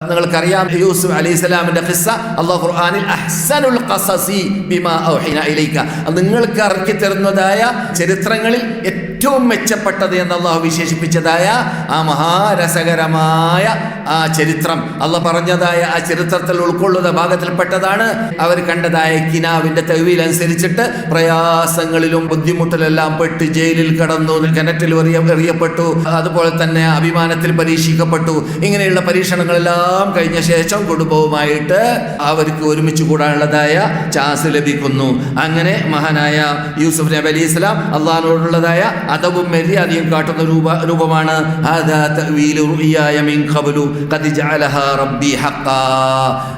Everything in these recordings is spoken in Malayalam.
നിങ്ങൾക്കറിയാം യൂസുഫ് അലൈഹി സ്വലാമിന്റെ ഖിസ്സ അള്ളാഹു ഖുർആനിൽ അഹ്സനുൽ ഖസസി ബിമാ ഔഹിന ഇലൈക. നിങ്ങൾക്ക് ഇറക്കി തരുന്നതായ ചരിത്രങ്ങളിൽ ഏറ്റവും മെച്ചപ്പെട്ടത് എന്ന് അള്ളാഹു വിശേഷിപ്പിച്ചതായ ആ മഹാരസകരമായ ആ ചരിത്രം. അള്ള പറഞ്ഞതായ ആ ചരിത്രത്തിൽ ഉൾക്കൊള്ളുന്ന ഭാഗത്തിൽപ്പെട്ടതാണ്. അവർ കണ്ടതായ കിനാവിന്റെ തെവിയിലനുസരിച്ചിട്ട് പ്രയാസങ്ങളിലും ബുദ്ധിമുട്ടിലെല്ലാം പെട്ട് ജയിലിൽ കടന്നു കിണറ്റിൽ എറിയ എറിയപ്പെട്ടു അതുപോലെ തന്നെ അഭിമാനത്തിൽ പരീക്ഷിക്കപ്പെട്ടു. ഇങ്ങനെയുള്ള പരീക്ഷണങ്ങളെല്ലാം കഴിഞ്ഞ ശേഷം കുടുംബവുമായിട്ട് അവർക്ക് ഒരുമിച്ച് കൂടാനുള്ളതായ ചാൻസ് ലഭിക്കുന്നു. അങ്ങനെ മഹാനായ യൂസുഫ് നബി അലി ഇസ്ലാം അള്ളഹാനോടുള്ളതായ അതവും മര്യാദയും കാട്ടുന്ന രൂപ രൂപമാണ്.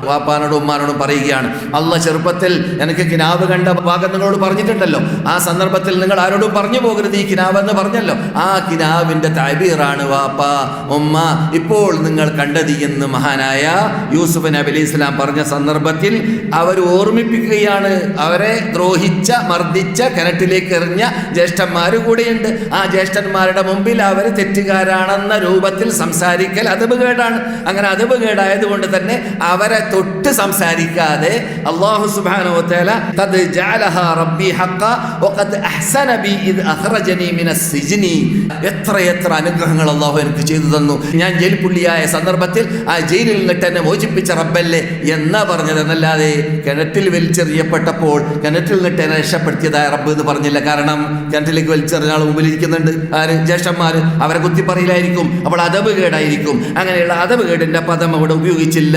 വാപ്പാനോടും ഉമ്മാനോടും പറയുകയാണ് അള്ള ചെറുപ്പത്തിൽ എനിക്ക് കിനാവ് കണ്ട ഭാഗം നിങ്ങളോട് പറഞ്ഞിട്ടുണ്ടല്ലോ. ആ സന്ദർഭത്തിൽ നിങ്ങൾ ആരോടും പറഞ്ഞു പോകരുത് ഈ കിനാവ് എന്ന് പറഞ്ഞല്ലോ. ആ കിനാവിന്റെ തബീറാണ് വാപ്പ. ഉമ്മ ഇപ്പോൾ നിങ്ങൾ കണ്ടത് എന്ന് മഹാനായ യൂസുഫ് നബി അലി ഇസ്ലാം പറഞ്ഞ സന്ദർഭത്തിൽ അവർ ഓർമ്മിപ്പിക്കുകയാണ്. അവരെ ദ്രോഹിച്ച മർദ്ദിച്ച കിണറ്റിലേക്ക് എറിഞ്ഞ ജ്യേഷ്ഠന്മാർ കൂടെയുണ്ട്. ആ ജ്യേഷ്ഠന്മാരുടെ മുമ്പിൽ അവർ തെറ്റുകാരാണെന്ന രൂപത്തിൽ സംസാരിക്കൽ അതബുകേടാണ് അങ്ങനെ അതബുകേടായത് കൊണ്ട് തന്നെ അവരെ തൊട്ട് സംസാരിക്കാതെ അള്ളാഹു ഖദ് ജഅലഹാ റബ്ബി വഖദ് അഹ്സന ബി ഇദ് അഖ്റജനി മിനസ് സിജ്നി. എത്ര എത്ര അനുഗ്രഹങ്ങൾ അള്ളാഹു എനിക്ക് ചെയ്തു തന്നു. ഞാൻ ജയിൽ പുള്ളിയായ സന്ദർഭത്തിൽ ആ ജയിലിൽ നിന്നിട്ട് എന്നെ മോചിപ്പിച്ച റബ്ബല്ലേ എന്നാ പറഞ്ഞത് എന്നല്ലാതെ കിണറ്റിൽ വലിച്ചെറിയപ്പെട്ടപ്പോൾ കിണറ്റിൽ നിന്നിട്ട് എന്നെ രക്ഷപ്പെടുത്തിയതായ റബ്ബ് എന്ന് പറഞ്ഞില്ല. കാരണം കിണറ്റിലേക്ക് വലിച്ചെറിഞ്ഞ ആൾ മുമ്പിൽ ഇരിക്കുന്നുണ്ട് ആര്? ജ്യേഷ്ഠന്മാർ അവരെ കുത്തിപ്പറയിലായിരിക്കും അപ്പോൾ അതബ് കേടായിരിക്കും. അങ്ങനെയുള്ള അതബ് കേടിന്റെ പദം അവിടെ ഉപയോഗിച്ചില്ല.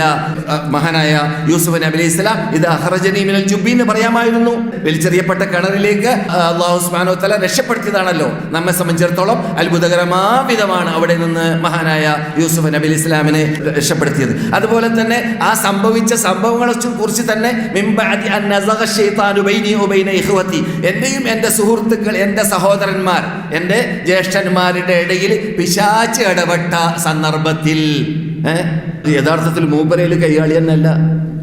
മഹാനായ യൂസുഫ് നബി അലൈഹി ഇസ്ലാം ഇത് അഹ്റജനി മിനൽ ജുബി എന്ന് പറയാമായിരുന്നു. വലിച്ചെറിയപ്പെട്ട കിണറിലേക്ക് അള്ളാഹു സുബ്ഹാനഹു തല രക്ഷപ്പെടുത്തിയതാണല്ലോ. നമ്മെ സംബന്ധിച്ചിടത്തോളം അത്ഭുതകരമാവിധമാണ് അവിടെ നിന്ന് മഹാനായ യൂസുഫ് നബി അലൈഹി ഇസ്ലാമിനെ രക്ഷപ്പെടുത്തിയത്. അതുപോലെ തന്നെ ആ സംഭവിച്ച സംഭവങ്ങളെ കുറിച്ച് തന്നെ എന്റെയും എന്റെ സുഹൃത്തുക്കൾ എന്റെ സഹോദരന്മാർ എന്റെ ജ്യേഷ്ഠന്മാരുടെ ഇടയിൽ പിശാച്ച് ഇടപെട്ട സന്ദർഭത്തിൽ. യഥാർത്ഥത്തിൽ മൂപ്പരയിൽ കൈകാളി എന്നല്ല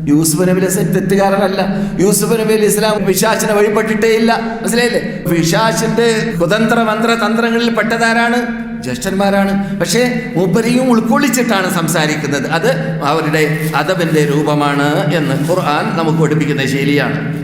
യൂസുഫ് നബി അലൈഹി തെറ്റുകാരനല്ല. യൂസുഫ് നബി അലൈഹി ഇസ്ലാം പിശാച്ചിനെ വഴിപ്പെട്ടിട്ടേ ഇല്ല. മനസ്സിലായില്ലേ? പിശാച്ചിന്റെ കുതന്ത്ര മന്ത്ര തന്ത്രങ്ങളിൽ പെട്ടതാരാണ്? ജ്യേഷ്ഠന്മാരാണ്. പക്ഷേ മൂപ്പരെയും ഉൾക്കൊള്ളിച്ചിട്ടാണ് സംസാരിക്കുന്നത്. അത് അവരുടെ അതബിന്റെ രൂപമാണ് എന്ന് ഖുർആൻ നമുക്ക് പഠിപ്പിക്കുന്ന ശൈലിയാണ്.